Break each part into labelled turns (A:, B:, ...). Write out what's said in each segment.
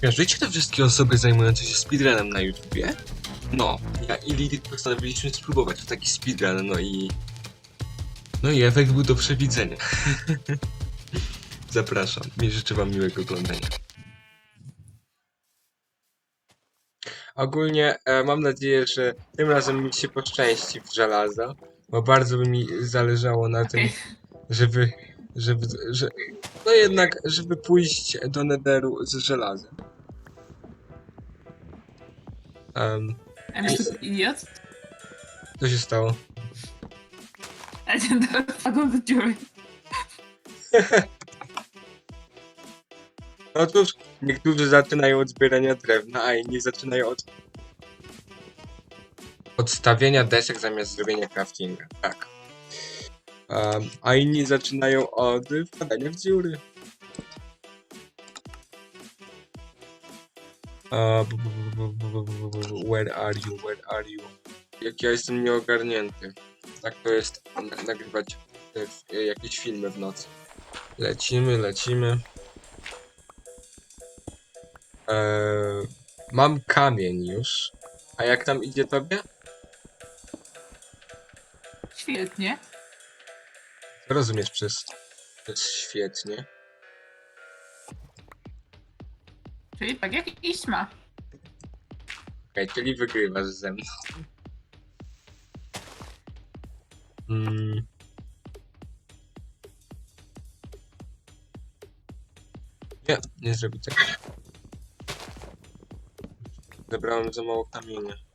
A: Kojarzycie te wszystkie osoby zajmujące się speedrunem na YouTubie? No, ja i Lidit postanowiliśmy spróbować taki speedrun, no i... No i efekt był do przewidzenia. Zapraszam i życzę wam miłego oglądania. Ogólnie e, mam nadzieję, że tym razem mi się poszczęści w żelazo, bo bardzo by mi zależało na tym, żeby, żeby, że, no jednak, żeby pójść do Netheru z żelazem. Um,
B: A wiesz, to idiot?
A: co się stało?
B: A wpadł do dziury.
A: No cóż, niektórzy zaczynają od zbierania drewna, a inni zaczynają od odstawienia desek zamiast zrobienia craftinga. Tak. Um, a inni zaczynają od wpadania w dziury. Uh, where are you? Where are you? Jak ja jestem nieogarnięty. Tak to jest nagrywać te, jakieś filmy w nocy. Lecimy, lecimy. Eee, mam kamień już. A jak tam idzie tobie?
B: Świetnie.
A: Rozumiesz przez... świetnie?
B: Czyli tak jak Iśma.
A: Okej, czyli wygrywasz ze mną. Mm. Nie, nie zrobi tego. Zebrałem za mało kamienia.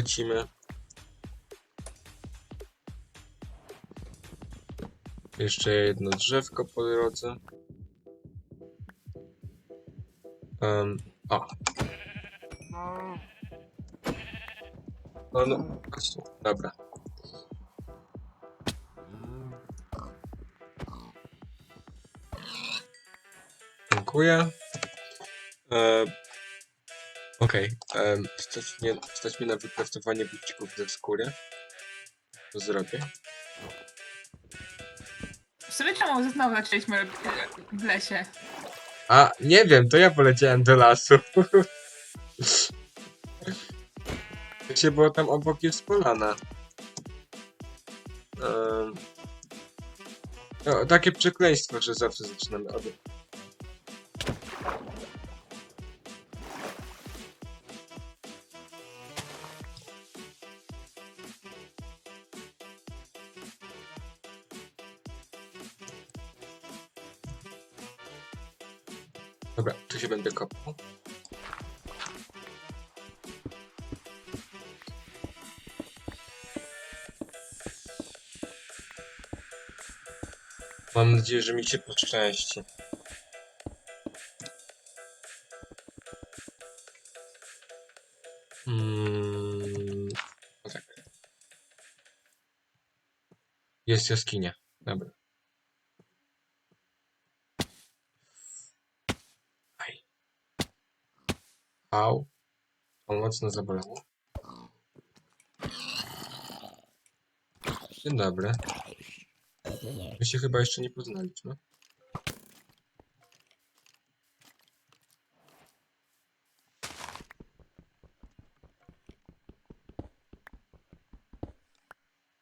A: Lecimy. Jeszcze jedno drzewko po drodze. Um, o. No, no. Dobra. Dziękuję. E, Okej. em, stać, mnie, stać mnie na wykraftowanie bucików ze skóry. To zrobię.
B: W sumie czemu znowu zaczęliśmy w lesie?
A: A, nie wiem, to ja poleciałem do lasu. się było tam obok jest polana. Um, no, takie przekleństwo, że zawsze zaczynamy od... Mam nadzieję, że mi się poszczęści. Mm, tak. Jest jaskinia. Dobra. Aj. Au. To mocno zabolało. Dzień dobry. My się chyba jeszcze nie poznaliśmy.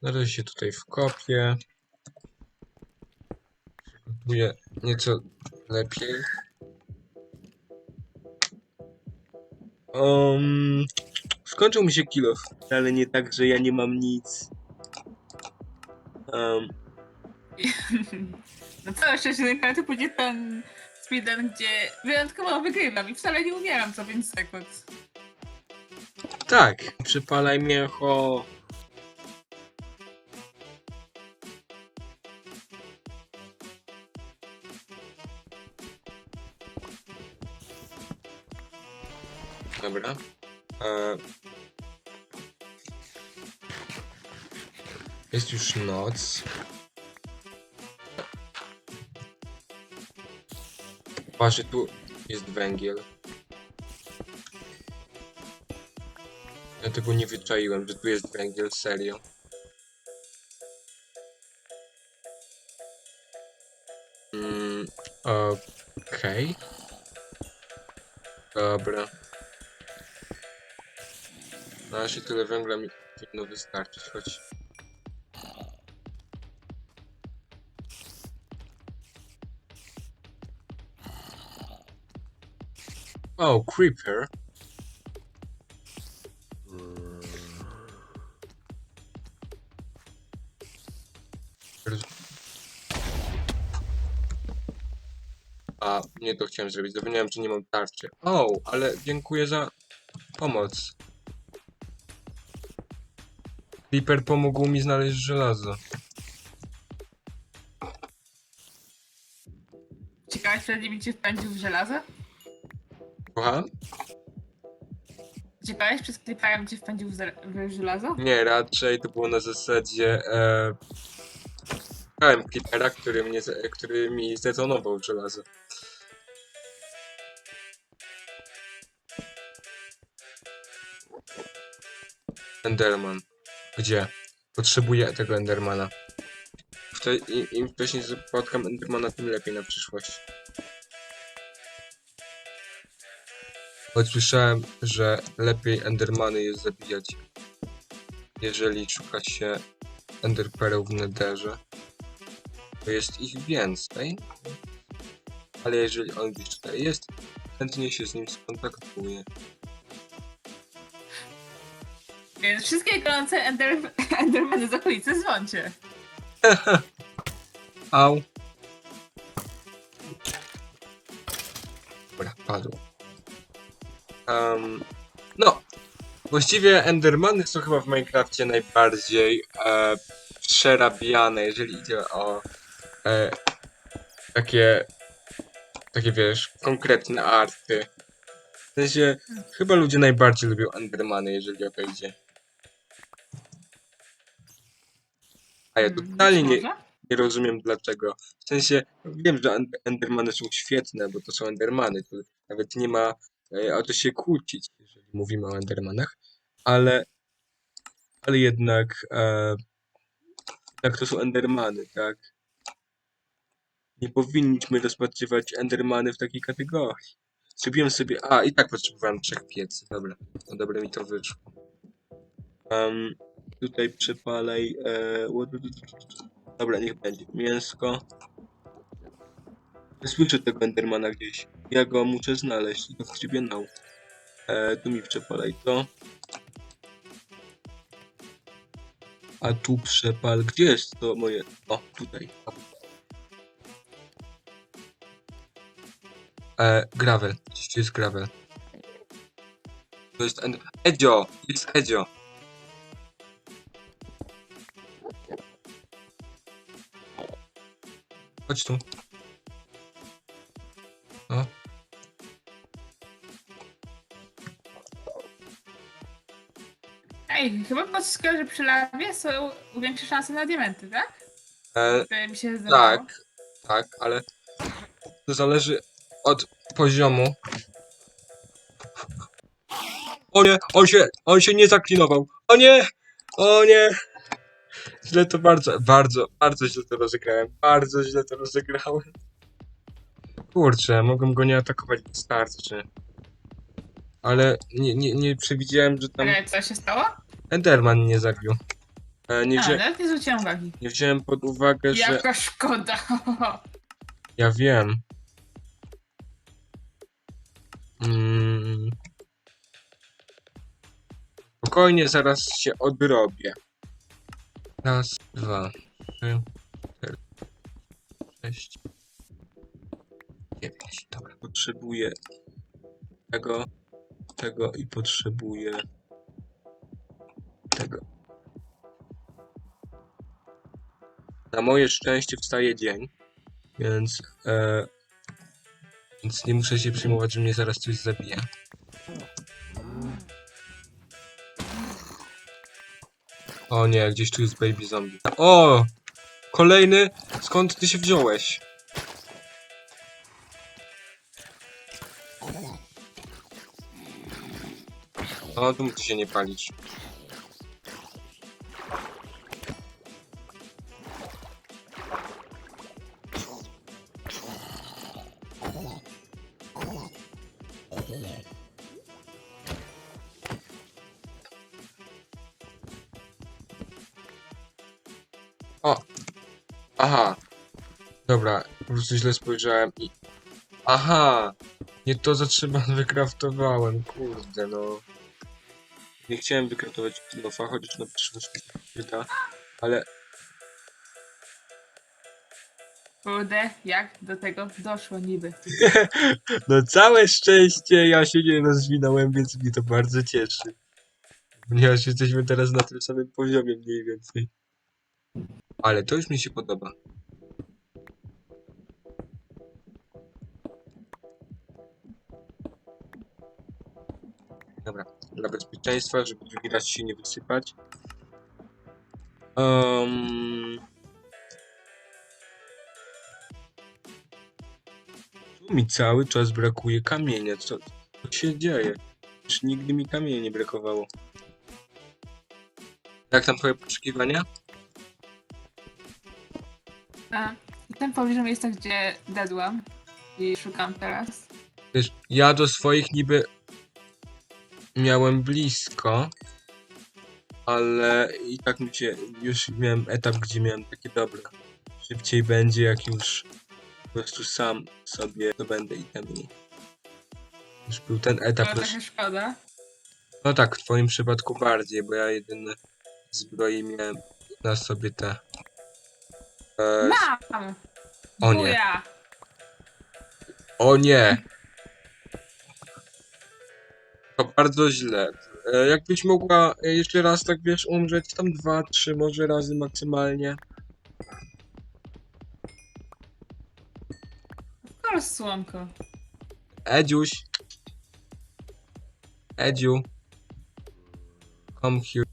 A: Na razie się tutaj wkopię. Przygotuję nieco lepiej. Um, skończył mi się kilof, ale nie tak, że ja nie mam nic. Um,
B: No całe szczęście, ale to pójdzie ten speedrun, gdzie wyjątkowo wygrywam i wcale nie umieram co 5 sekund.
A: tak, przypalaj miecho. Dobra. E... Jest już noc. Parzy tu jest węgiel. Ja tego nie wyczaiłem, że tu jest węgiel, serio. Mm, okej. Okay. Dobra. Na razie tyle węgla mi powinno wystarczyć, choć... O, creeper. A, nie to chciałem zrobić. Zapomniałem, że nie mam tarczy. O, ale dziękuję za pomoc. Creeper pomógł mi znaleźć żelazo.
B: Ciekawe, czy mi cię wpędził w żelazo?
A: Kocham?
B: Ciekawe, czy z creeperem cię wpędził w, w żelazo?
A: Nie, raczej to było na zasadzie. E... Szukałem Creepera, który, mnie, który mi zdetonował żelazo. Enderman. Gdzie? Potrzebuję tego Endermana. Im wcześniej spotkam Endermana, tym lepiej na przyszłość. Choć słyszałem, że lepiej Endermany jest zabijać jeżeli szuka się enderpearl w netherze, to jest ich więcej. Ale jeżeli on gdzieś tutaj jest, chętnie się z nim skontaktuję.
B: Więc wszystkie gorące ender endermany z okolicy dzwoncie.
A: Au. Um, no, właściwie Endermany są chyba w Minecrafcie najbardziej e, przerabiane, jeżeli idzie o e, takie, takie wiesz, konkretne arty. W sensie, chyba ludzie najbardziej lubią Endermany, jeżeli o to idzie. A ja
B: Mm,
A: totalnie
B: być
A: nie,
B: może?
A: nie rozumiem dlaczego. W sensie, wiem, że en- Endermany są świetne, bo to są Endermany. Tu nawet nie ma o to się kłócić, jeżeli mówimy o Endermanach, ale, ale jednak, e, to są Endermany, tak? Nie powinniśmy rozpatrywać Endermany w takiej kategorii. Zrobiłem sobie. A, i tak potrzebowałem trzech piecy. Dobra, no dobra mi to wyszło. Um, tutaj przepalaj. E, Dobra, niech będzie. Mięsko. Słyszę tego Endermana gdzieś. Ja go muszę znaleźć i to w trybie now. E, tu mi przepalaj to. A tu przepal. Gdzie jest to moje? O, tutaj. E, gravel. Gdzieś tu jest gravel. To jest Ender... Edzio! Jest Edzio! Chodź tu.
B: Chyba podskał, że przy lawie są większe szanse na diamenty, tak?
A: E,
B: mi się zdawało.
A: tak, tak, ale to zależy od poziomu. O nie, on się, on się nie zaklinował. O nie, o nie. Źle to bardzo, bardzo, bardzo źle to rozegrałem. Bardzo źle to rozegrałem. Kurczę, mogłem go nie atakować wystarczy. Ale nie, nie, nie przewidziałem, że tam
B: Ale co się stało?
A: Enderman nie zabił. E, nie, wzię,
B: nawet nie zwróciłam uwagi.
A: nie wziąłem pod uwagę, że...
B: Jaka szkoda.
A: Ja wiem. Mm. Spokojnie, zaraz się odrobię. Raz, dwa, trzy, cztery, sześć, dziewięć. Dobra, potrzebuję tego, tego i potrzebuję tego. Na moje szczęście wstaje dzień, więc, e, więc nie muszę się przejmować, że mnie zaraz coś zabije. O nie, gdzieś tu jest baby zombie. O! Kolejny? Skąd ty się wziąłeś? O, tu się nie palić. Dobra, po prostu źle spojrzałem i... Aha! Nie to za trzeba wykraftowałem, kurde no. Nie chciałem wykraftować kilofa, chociaż na przyszłość pyta, ale
B: Kurde, jak do tego doszło niby.
A: No całe szczęście ja się nie rozwinąłem, więc mnie to bardzo cieszy. Ponieważ jesteśmy teraz na tym samym poziomie mniej więcej. Ale to już mi się podoba. Dobra, dla bezpieczeństwa, żeby drugi raz się nie wysypać. Um... Tu mi cały czas brakuje kamienia. Co, co się dzieje? Już nigdy mi kamienia nie brakowało. Jak tam twoje poszukiwania?
B: A, ten pobliżu miejsca, gdzie dedłam i szukam teraz.
A: Wiesz, ja do swoich niby miałem blisko, ale i tak mi się, już miałem etap, gdzie miałem takie dobre. Szybciej będzie, jak już po prostu sam sobie dobędę itemy. Już był ten etap.
B: trochę szkoda.
A: No tak, w twoim przypadku bardziej, bo ja jedyne zbroi miałem na sobie te. E,
B: Mam!
A: o nie,
B: Buja!
A: o nie! To bardzo źle. E, jakbyś mogła e, jeszcze raz, tak wiesz, umrzeć tam dwa, trzy może razy maksymalnie.
B: Kolos słomko.
A: Edziuś. Edziu. Come here.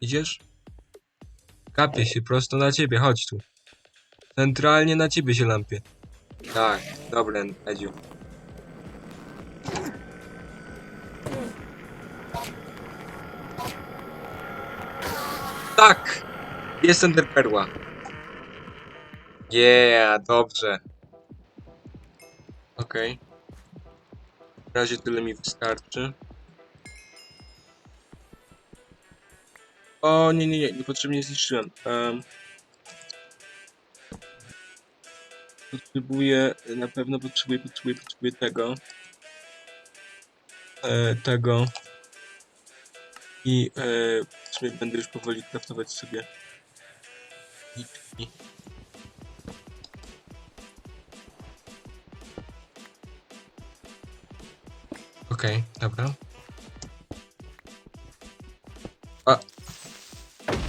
A: Idziesz? Kapię się prosto na ciebie, chodź tu. Centralnie na ciebie się lampię. Tak, dobra, Edziu. Tak! Jest Enderperła. Yeah, dobrze. Okej. W razie tyle mi wystarczy. O, nie, nie, nie, niepotrzebnie zniszczyłem. Um, potrzebuję, na pewno potrzebuję, potrzebuję, potrzebuję tego. E, tego. I e, w sumie będę już powoli craftować sobie. I, i. Okej, dobra. A.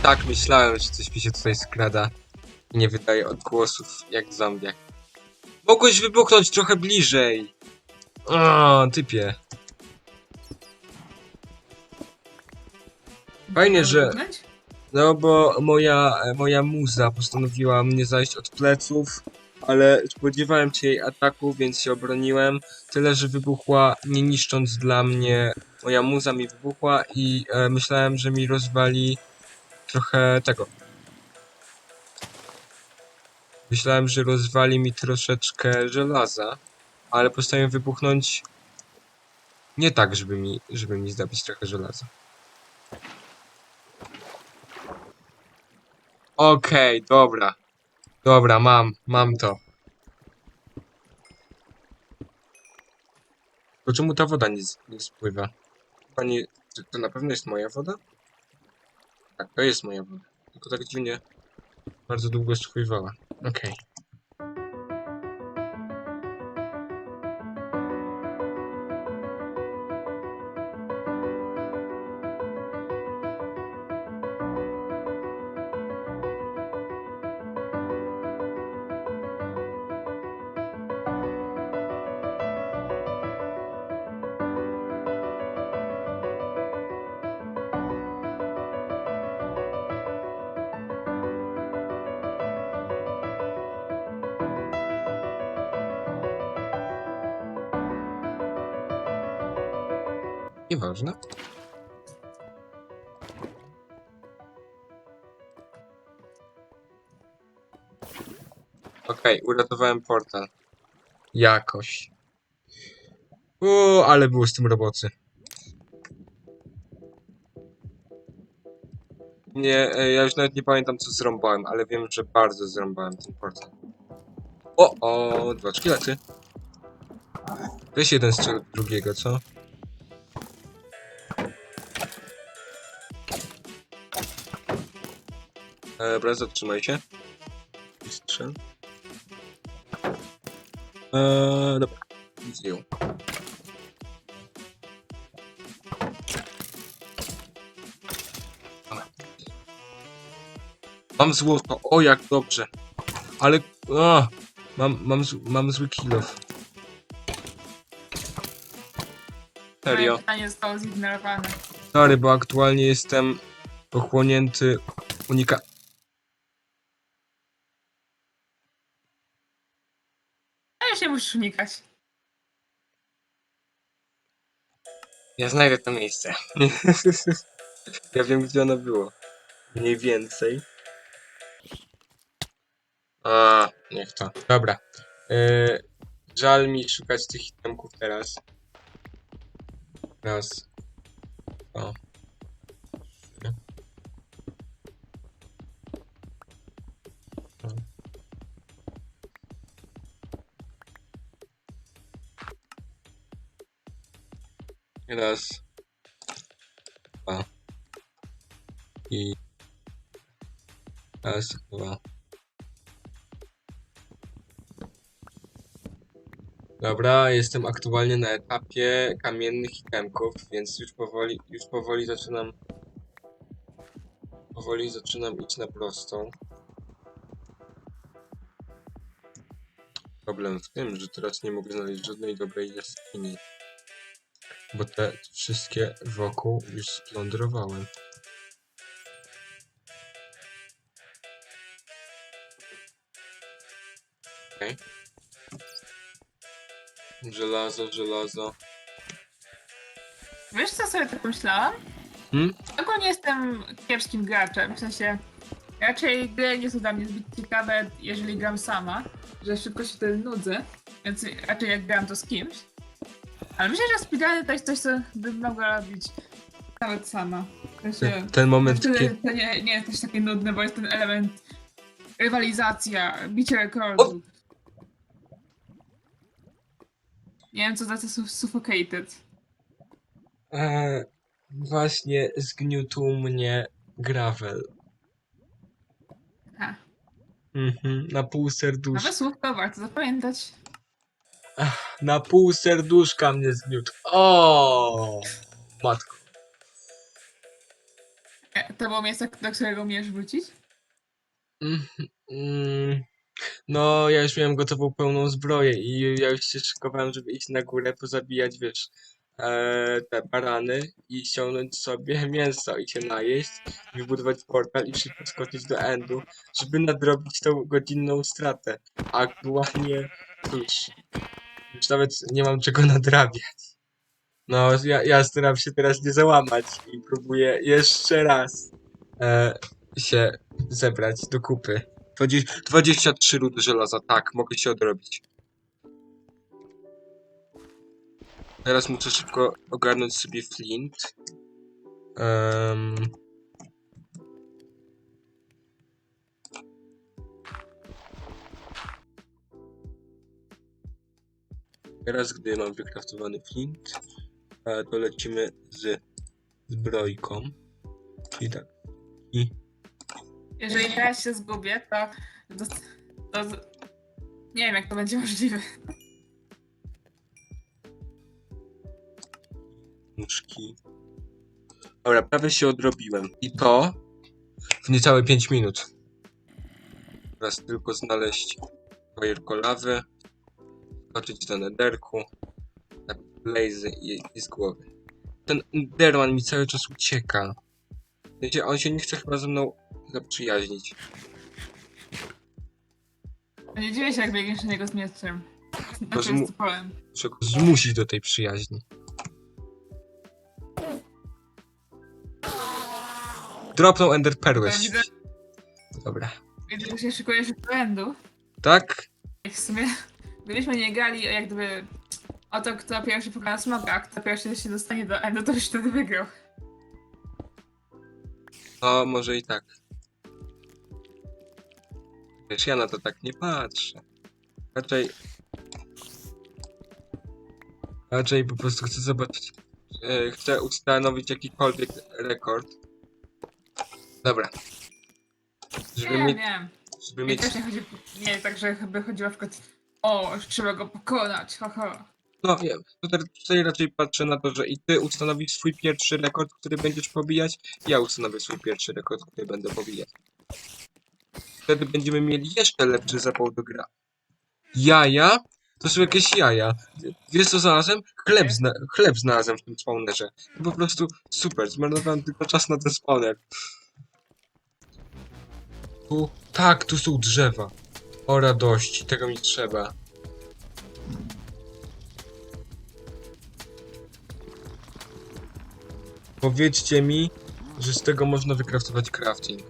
A: Tak, myślałem, że coś mi się tutaj skrada. I nie wydaje odgłosów jak zombiak. Mogłeś wybuchnąć trochę bliżej. O, typie. Fajnie, że-? No bo moja, moja muza postanowiła mnie zajść od pleców, ale spodziewałem się jej ataku, więc się obroniłem. Tyle, że wybuchła, nie niszcząc dla mnie. Moja muza mi wybuchła i e, myślałem, że mi rozwali trochę tego. Myślałem, że rozwali mi troszeczkę żelaza, ale postanowiłem wybuchnąć nie tak, żeby mi, żeby mi zdobyć trochę żelaza. Okej, dobra. Dobra, mam, mam to. To czemu ta woda nie, nie spływa? Nie... To, to na pewno jest moja woda? Tak, to jest moja woda. Tylko tak dziwnie bardzo długo spływała. Okej. Okej, uratowałem portal. Jakoś. O, ale było z tym robocy. Nie, e, ja już nawet nie pamiętam co zrąbałem, ale wiem, że bardzo zrąbałem ten portal. O, o, dwa szkielety. Weź jeden strzel drugiego, co? E, Dobra, zatrzymaj się. I strzel. Eee, dobra. Zdjął. Dobra. Mam złoto, o jak dobrze. Ale, o, mam, mam, mam zły kill off. Serio?
B: Moje pytanie zostało zignorowane.
A: Sorry, bo aktualnie jestem pochłonięty unika...
B: Ale się musisz unikać.
A: Ja znajdę to miejsce. ja wiem, gdzie ono było. Mniej więcej. A, niech to. Dobra. Yy, żal mi szukać tych itemków teraz. Raz. O. Raz. Dwa. I. Raz, dwa. Dobra, jestem aktualnie na etapie kamiennych itemków, więc już powoli, już powoli zaczynam. Powoli zaczynam iść na prostą. Problem w tym, że teraz nie mogę znaleźć żadnej dobrej jaskini. Bo te wszystkie wokół już splądrowałem. Okej. Żelazo, żelazo.
B: Wiesz co sobie tak pomyślałam?
A: Hmm?
B: Ogólnie jestem kiepskim graczem, w sensie raczej gry nie są dla mnie zbyt ciekawe, jeżeli gram sama, że szybko się wtedy nudzę, więc raczej jak gram to z kimś. Ale myślę, że speedruny to jest coś, co bym mogła robić nawet sama. Sensie,
A: Ten, moment,
B: wtedy
A: kiedy...
B: to nie, nie jest też takie nudne, bo jest ten element rywalizacja, bicie rekordów. Nie wiem, co za to su- suffocated.
A: E, właśnie zgniótł mnie gravel.
B: Ha.
A: Mhm, na pół
B: Nowe
A: serduszka.
B: słówko warto zapamiętać.
A: Na pół serduszka mnie zgniótł. O, matko.
B: E, To było miejsce, do którego umiesz wrócić?
A: Mhm, mm, No, ja już miałem gotową pełną zbroję i ja już się szykowałem, żeby iść na górę, pozabijać, wiesz, e, te barany i ściągnąć sobie mięso i się najeść, wybudować portal i szybko skoczyć do endu, żeby nadrobić tą godzinną stratę. Aktualnie, cóż, już nawet nie mam czego nadrabiać. No, ja, ja staram się teraz nie załamać i próbuję jeszcze raz e, się zebrać do kupy. 20, 23 rudy żelaza, tak, mogę się odrobić. Teraz muszę szybko ogarnąć sobie flint. Em, Teraz, gdy mam wykraftowany flint, to lecimy z zbrojką. Czyli tak. I
B: Jeżeli teraz się zgubię, to, to, to z- nie wiem, jak to będzie możliwe.
A: nóżki. Dobra, prawie się odrobiłem. I to w niecałe 5 minut. Teraz tylko znaleźć fajerko skoczyć do nederku, tak blazy i, i z głowy. Ten Enderman mi cały czas ucieka. W sensie, on się nie chce chyba ze mną zaprzyjaźnić.
B: Nie dziwię się, jak biegniesz na niego z mieczem. Znaczy
A: mu-
B: z polem.
A: Muszę go zmusić do tej przyjaźni. Dropnął Ender Perłę.
B: Widzę,
A: Dobra.
B: widzę, że się szykujesz do endu.
A: Tak?
B: W sumie gdybyśmy nie grali jak gdyby o to, kto pierwszy pokona smoka, a kto pierwszy się dostanie do endu, to już wtedy wygrał.
A: No, może i tak. Wiesz, ja na to tak nie patrzę. Raczej... Raczej po prostu chcę zobaczyć... E, chcę ustanowić jakikolwiek rekord. Dobra. Żeby
B: Nie,
A: mieć...
B: wiem.
A: Żeby
B: Mi
A: mieć...
B: też nie chodzi, nie tak, że by chodziło na przykład o, trzeba go pokonać, haha.
A: No wiem, tutaj, raczej patrzę na to, że i ty ustanowisz swój pierwszy rekord, który będziesz pobijać, ja ustanowię swój pierwszy rekord, który będę pobijać. Wtedy będziemy mieli jeszcze lepszy zapał do gra. Jaja? To są jakieś jaja. Wiesz co znalazłem? Chleb, zna chleb znalazłem w tym spawnerze. Po prostu super, zmarnowałem tylko czas na ten spawner. Tu, tak, tu są drzewa. O radości, tego mi trzeba. Powiedzcie mi, że z tego można wykraftować crafting.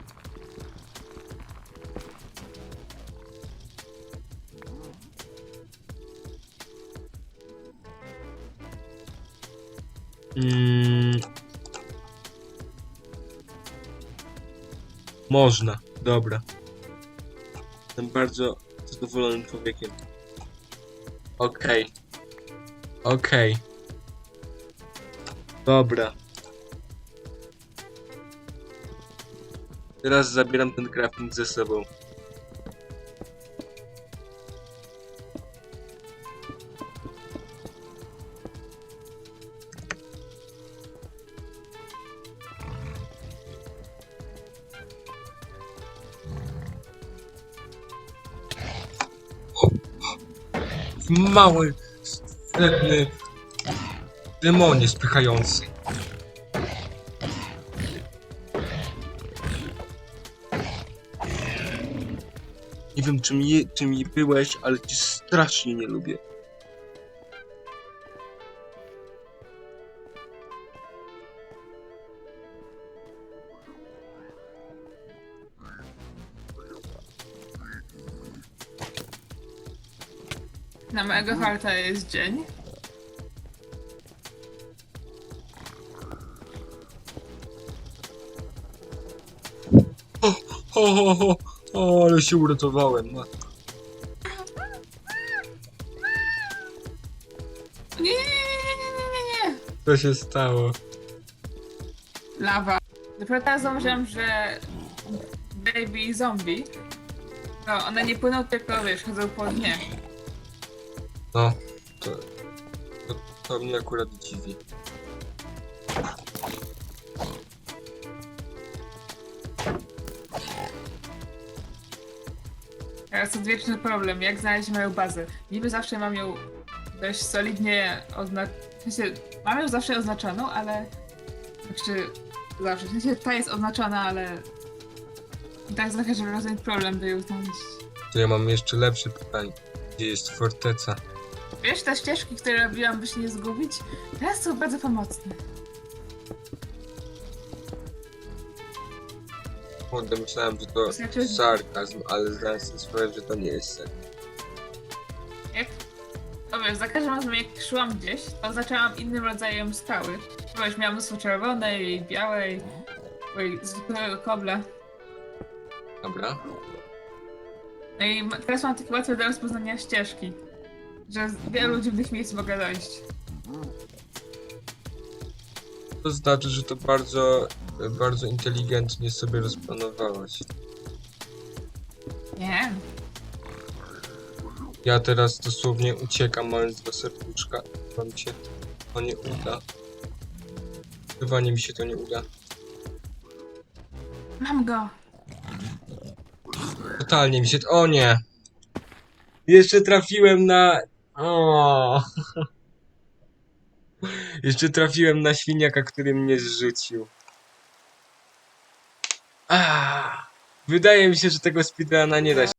A: Mm. Można, dobra. Jestem bardzo zadowolonym człowiekiem. Okej. Okej. Dobra. Teraz zabieram ten crafting ze sobą. Mały, wredny demonie spychający. Nie wiem czym je byłeś, ale cię strasznie nie lubię.
B: Na mojego harta jest dzień.
A: O, o, o, o, ale się uratowałem. no.
B: Nie, nie, nie, nie, nie, nie, nie, nie.
A: Co się stało?
B: Lawa. Dopiero teraz zauważyłam, że baby zombie, no one nie płyną tylko, wiesz, chodzą po dnie.
A: No, to, to, to mnie akurat dziwi.
B: Teraz odwieczny problem, jak znaleźć moją bazę. Niby zawsze mam ją dość solidnie oznaczoną, w sensie, mam ją zawsze oznaczoną, ale... Znaczy, zawsze, w sensie ta jest oznaczona, ale... I tak za każdym razem problem, by ją znaleźć.
A: To ja mam jeszcze lepsze pytanie. Gdzie jest forteca?
B: Wiesz, te ścieżki, które robiłam, by się nie zgubić, teraz są bardzo pomocne.
A: Kurde, myślałem, że to
B: Znaczy-
A: sarkazm, ale zdałem sobie sprawę, że to nie jest ser.
B: Jak... O wiesz, za każdym razem jak szłam gdzieś, to zaczęłam innym rodzajem skały. Wiesz, miałam mnóstwo czerwonej, białej, oj, zwykłego kobla.
A: Dobra.
B: No i ma- teraz mam takie łatwe do rozpoznania ścieżki, że wielu dziwnych miejsc mogę dojść.
A: To znaczy, że to bardzo, bardzo inteligentnie sobie rozplanowałaś.
B: Nie,
A: Ja teraz dosłownie uciekam, mając dwa serduszka. Mi się to nie uda. Chyba nie mi się to nie uda.
B: mam go.
A: Totalnie mi się... O nie! Jeszcze trafiłem na... O. Jeszcze trafiłem na świniaka, który mnie zrzucił. Ah. Wydaje mi się, że tego speedruna nie da się